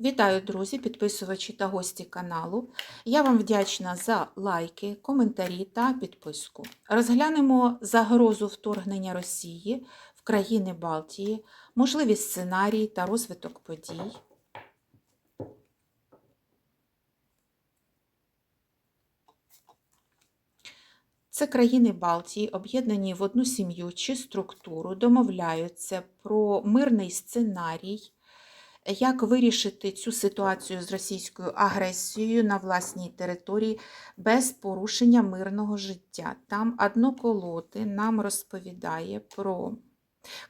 Вітаю, друзі, підписувачі та гості каналу. Я вам вдячна за лайки, коментарі та підписку. Розглянемо загрозу вторгнення Росії в країни Балтії, можливі сценарії та розвиток подій. Це країни Балтії, об'єднані в одну сім'ю чи структуру, домовляються про мирний сценарій, як вирішити цю ситуацію з російською агресією на власній території без порушення мирного життя. Там одноколоти нам розповідає про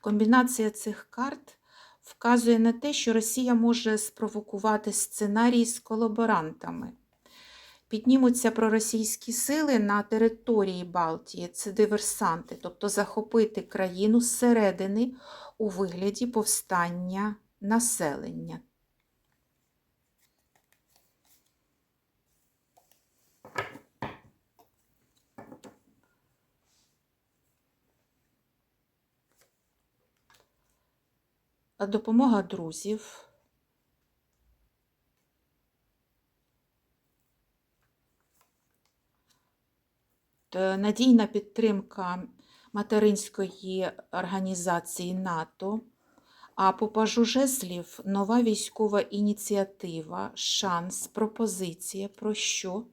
комбінація цих карт. Вказує на те, що Росія може спровокувати сценарій з колаборантами. Піднімуться проросійські сили на території Балтії, це диверсанти, тобто захопити країну зсередини у вигляді повстання населення. Допомога друзів. Надійна підтримка материнської організації НАТО. А по пажу жезлів нова військова ініціатива, шанс, пропозиція про що?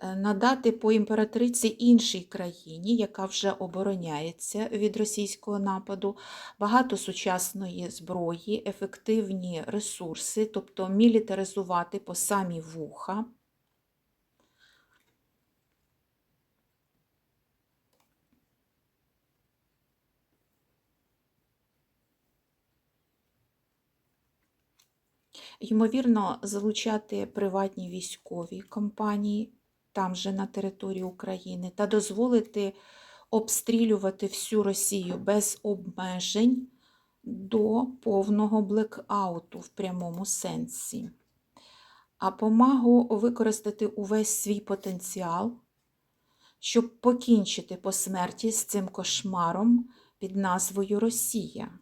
Е, Надати по імператриці іншій країні, яка вже обороняється від російського нападу, багато сучасної зброї, ефективні ресурси, тобто мілітаризувати по самі вуха. Ймовірно, залучати приватні військові компанії там же на території України та дозволити обстрілювати всю Росію без обмежень до повного блекауту в прямому сенсі. А помагу використати увесь свій потенціал, щоб покінчити по смерті з цим кошмаром під назвою Росія.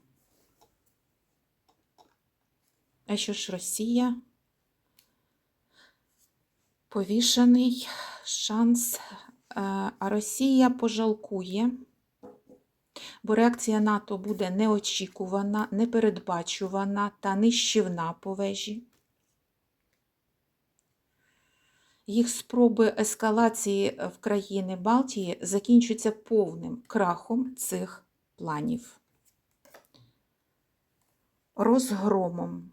А що ж Росія? Повішений шанс. Е, А Росія пожалкує, бо реакція НАТО буде неочікувана, непередбачувана та нищівна по вежі. Їх спроби ескалації в країни Балтії закінчуються повним крахом цих планів. Розгромом